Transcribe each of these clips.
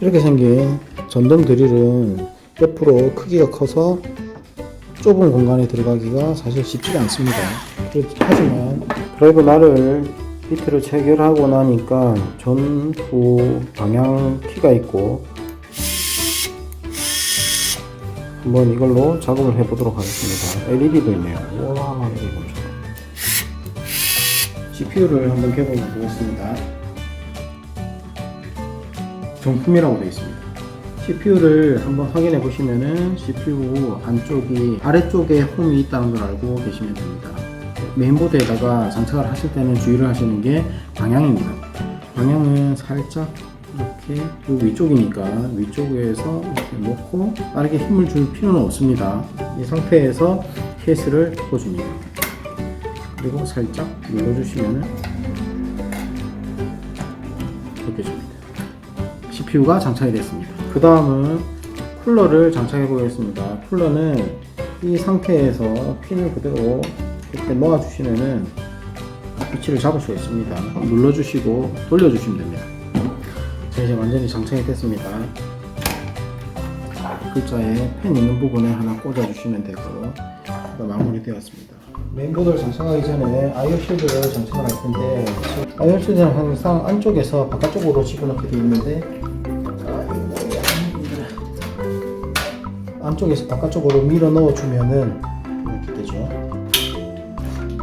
이렇게 생긴 전동 드릴은 옆으로 크기가 커서 좁은 공간에 들어가기가 사실 쉽지가 않습니다. 하지만 드라이버 날을 비트를 체결하고 나니까 전후 방향 키가 있고 한번 이걸로 작업을 해보도록 하겠습니다. LED도 있네요. 우와, 이거 좀 CPU를 한번 개봉해 보겠습니다. 정품이라고 되어 있습니다. CPU를 한번 확인해 보시면은 CPU 안쪽이 아래쪽에 홈이 있다는 걸 알고 계시면 됩니다. 메인보드에다가 장착을 하실 때는 주의를 하시는 게 방향입니다. 방향은 살짝 이렇게 요 위쪽이니까 위쪽에서 이렇게 놓고 빠르게 힘을 줄 필요는 없습니다. 이 상태에서 케이스를 덮어줍니다. 그리고 살짝 눌러주시면은 이렇게 줍니다. CPU가 장착이 됐습니다. 그 다음은 쿨러를 장착해 보겠습니다. 쿨러는 이 상태에서 핀을 그대로 이렇게 놓아 주시면은 위치를 잡을 수가 있습니다. 눌러주시고 돌려주시면 됩니다. 자, 이제 완전히 장착이 됐습니다. 글자에 펜 있는 부분에 하나 꽂아주시면 되고 마무리 되었습니다. 메인보드를 장착하기 전에 아이오 실드를 장착을 할 텐데 아이오 실드는 항상 안쪽에서 바깥쪽으로 집어넣게 되어 있는데 안쪽에서 바깥쪽으로 밀어 넣어주면은 이렇게 되죠.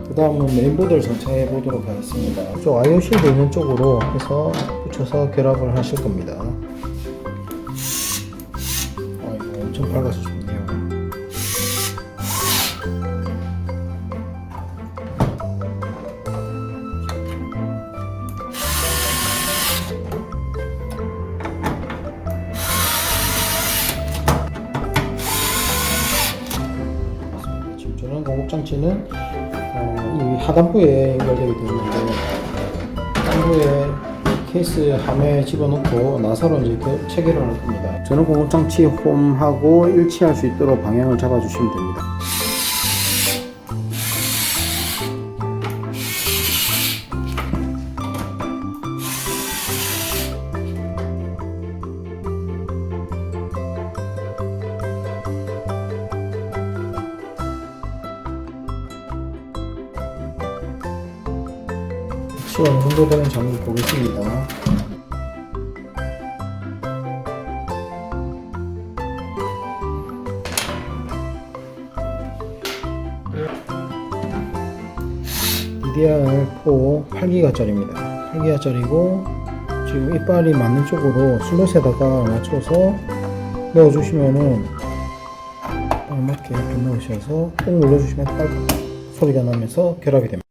그 다음은 메인보드를 장착해 보도록 하겠습니다. 저 아이오 실드 있는 쪽으로 해서 붙여서 결합을 하실 겁니다. 아, 이거 엄청 밝아서 저는 공급장치는 어, 이 하단부에 연결되게 되어 있는데 하단부에 케이스 함에 집어넣고 나사로 이제 그 체결을 할 겁니다. 저는 공급장치 홈하고 일치할 수 있도록 방향을 잡아주시면 됩니다. 혹시 어느 정도 되는지 한번 보겠습니다. DDR4 8기가짜리입니다. 8기가짜리고 지금 이빨이 맞는 쪽으로 슬롯에다가 맞춰서 넣어주시면은 딱 맞게 이렇게 넣으셔서 꾹 눌러주시면 딸 소리가 나면서 결합이 됩니다.